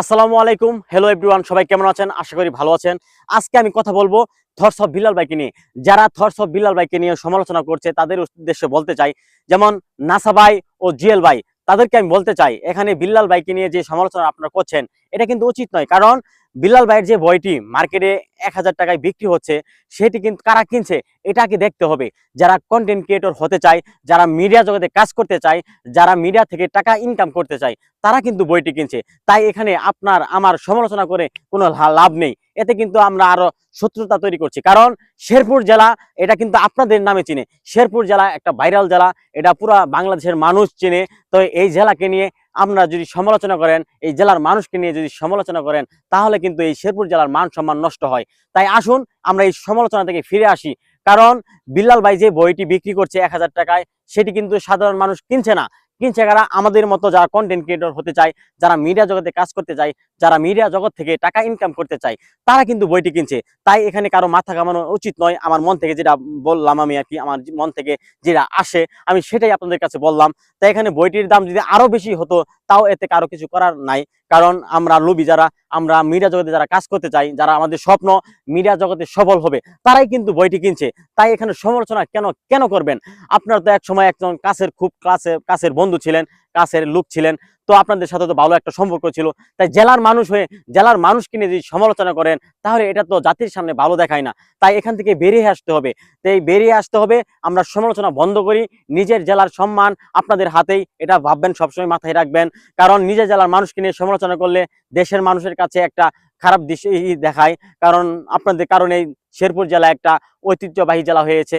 আসসালামু আলাইকুম। Hello everyone সবাই কেমন আছেন? আশা করি ভালো আছেন। আজকে আমি কথা বলব থর্স অফ বিলাল বাইকে নিয়ে। যারা থর্স অফ বিলাল বাইকে নিয়ে সমালোচনা করছে, তাদের উদ্দেশ্যে বলতে চাই, যেমন নাসা ভাই ও জিএল ভাই, তাদেরকে আমি বলতে চাই, এখানে বিল্লাল বাইকে নিয়ে যে সমালোচনা আপনারা করছেন, এটা কিন্তু উচিত নয়। কারণ বিল্লাল ভাইয়ের যে বইটি মার্কেটে এক হাজার টাকায় বিক্রি হচ্ছে, সেটি কিন্তু কারা কিনছে, এটাকে দেখতে হবে। যারা কন্টেন্ট ক্রিয়েটর হতে চায়, যারা মিডিয়া জগতে কাজ করতে চায়, যারা মিডিয়া থেকে টাকা ইনকাম করতে চায়, তারা কিন্তু বইটি কিনছে। তাই এখানে আপনার, আমার সমালোচনা করে কোনো লাভ নেই। এতে কিন্তু আমরা আরও শত্রুতা তৈরি করছি। কারণ শেরপুর জেলা এটা কিন্তু আপনাদের নামে চিনে। শেরপুর জেলা একটা ভাইরাল জেলা, এটা পুরা বাংলাদেশের মানুষ চিনে। তো এই জেলাকে নিয়ে আপনারা যদি সমালোচনা করেন, এই জেলার মানুষকে নিয়ে যদি সমালোচনা করেন, তাহলে কিন্তু এই শেরপুর জেলার মান সম্মান নষ্ট হয়। তাই আসুন, আমরা এই সমালোচনা থেকে ফিরে আসি। কারণ বিল্লাল ভাই যে বইটি বিক্রি করছে এক হাজার টাকায়, সেটি কিন্তু সাধারণ মানুষ কিনছে না। কিনছে কারা আমাদের মতো যারা কন্টেন্ট ক্রিয়েটর হতে চায়, যারা মিডিয়া জগতে কাজ করতে চায়, যারা মিডিয়া জগৎ থেকে টাকা ইনকাম করতে চায়, তারা কিন্তু বইটি কিনছে। তাই এখানে কারও মাথা কামানো উচিত নয়। আমার মন থেকে যেটা বললাম আমি আর কি, আমার মন থেকে যেটা আসে, আমি সেটাই আপনাদের কাছে বললাম। তাই এখানে বইটির দাম যদি আরও বেশি হতো তাও এতে কারও কিছু করার নাই। কারণ আমরা লোভী যারা, আমরা মিডিয়া জগতে যারা কাজ করতে চাই, যারা আমাদের স্বপ্ন মিডিয়া জগতে সফল হবে, তারাই কিন্তু বইটি কিনছে। তাই এখানে সমালোচনা কেন কেন করবেন? আপনার তো এক সময় একজন কাছের খুব কাছে কাছের বন্ধু ছিলেন কাছের লোক ছিলেন। তো আপনাদের সাথে তো ভালো একটা সম্পর্ক ছিল। তাই জেলার মানুষ হয়ে জেলার মানুষকে নিয়ে যদি সমালোচনা করেন, তাহলে এটা তো জাতির সামনে ভালো দেখায় না। তাই এখান থেকে বেরিয়ে আসতে হবে। তাই বেরিয়ে আসতে হবে, আমরা সমালোচনা বন্ধ করি। নিজের জেলার সম্মান আপনাদের হাতেই, এটা ভাববেন, সবসময় মাথায় রাখবেন। কারণ নিজের জেলার মানুষকে নিয়ে সমালোচনা করলে দেশের মানুষের কাছে একটা খারাপ দৃশ্য দেখায়। কারণ আপনাদের কারণে শেরপুর জেলা একটা ঐতিহ্যবাহী জেলা হয়েছে।